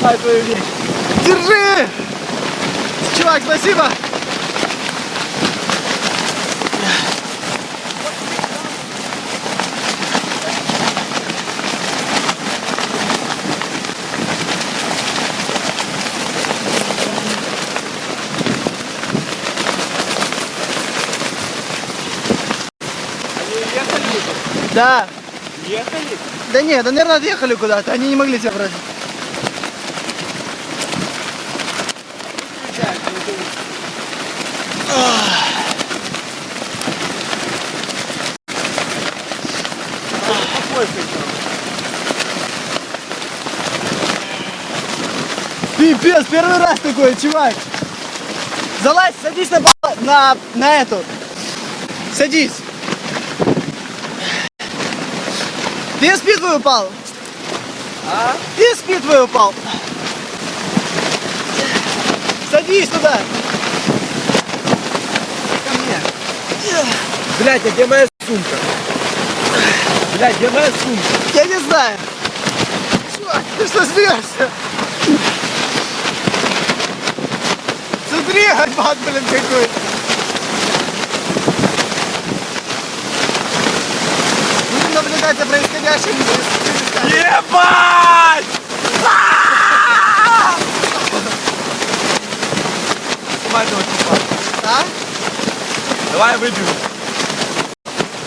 Давай твою вещь. Держи! Чувак, спасибо! Да. Ехали? Да нет, да, наверное, отъехали куда-то. Они не могли тебя брать. Пипец, первый раз такой, чувак. Залазь, садись на, на, на эту. Садись. Ты спидвей упал? А? Ты спидвей упал? Садись туда. Ко мне. Блядь, а где моя сумка? Блядь, где моя сумка? Я не знаю. Чувак, ты что смеешься? Смотри, альбат, блин, какой. Будем наблюдать за происходящим. Ебать! Снимай этого типа. А? Давай выбью.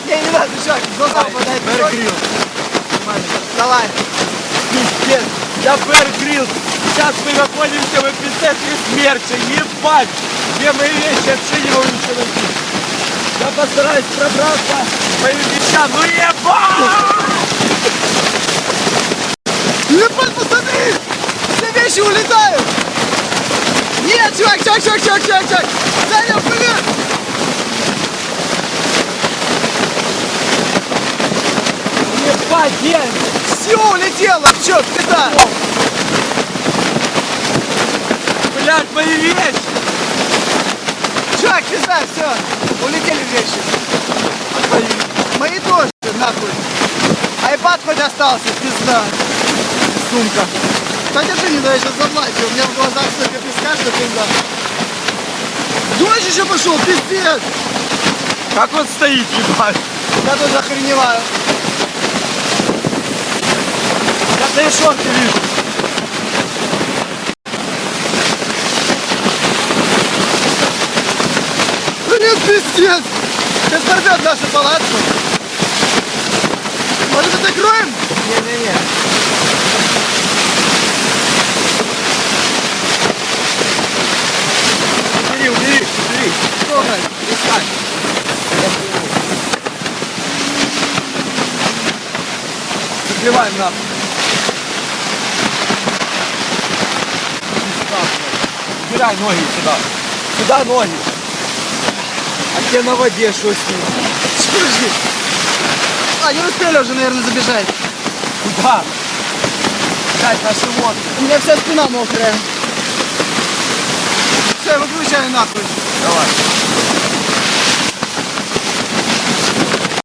Не, не надо, в глаза попадает. Бэр Грилл. Давай. Пиздец. Я Бэр Грилл. Сейчас мы находимся в эпицентре смерти. Ебать. Где мои вещи? Вообще не могу найти. Я постараюсь пробраться моим вещам. Ну ебать! Ебать, посмотри! Все вещи улетают! Нет, чувак, чувак, чувак, чувак, чувак, чувак! Саня, блин! Где? Все улетело, черт, пизда! Блядь, мои вещи! Чувак, пизда, все, улетели вещи. Мои тоже, нахуй. Айпад хоть остался, пизда. Сумка. Подержи, не дай, сейчас заплачу. У меня в глазах столько песка, что пизда. Дождь еще пошел, пиздец! Как он стоит, ебать? Я тоже охреневаю. Я твои шорты вижу. Да нет, пиздец! Сейчас порвет нашу палатку. Может быть, закроем? Не-не-не. Убери, убери, убери. Трогай. Перестань. Закрываем нахуй. Убирай ноги сюда. Сюда ноги. А где на воде что с ним? Подожди. А, не успели уже, наверное, забежать. Куда? Блять, наши водки. У меня вся спина мокрая. Все, выключай нахуй. Давай.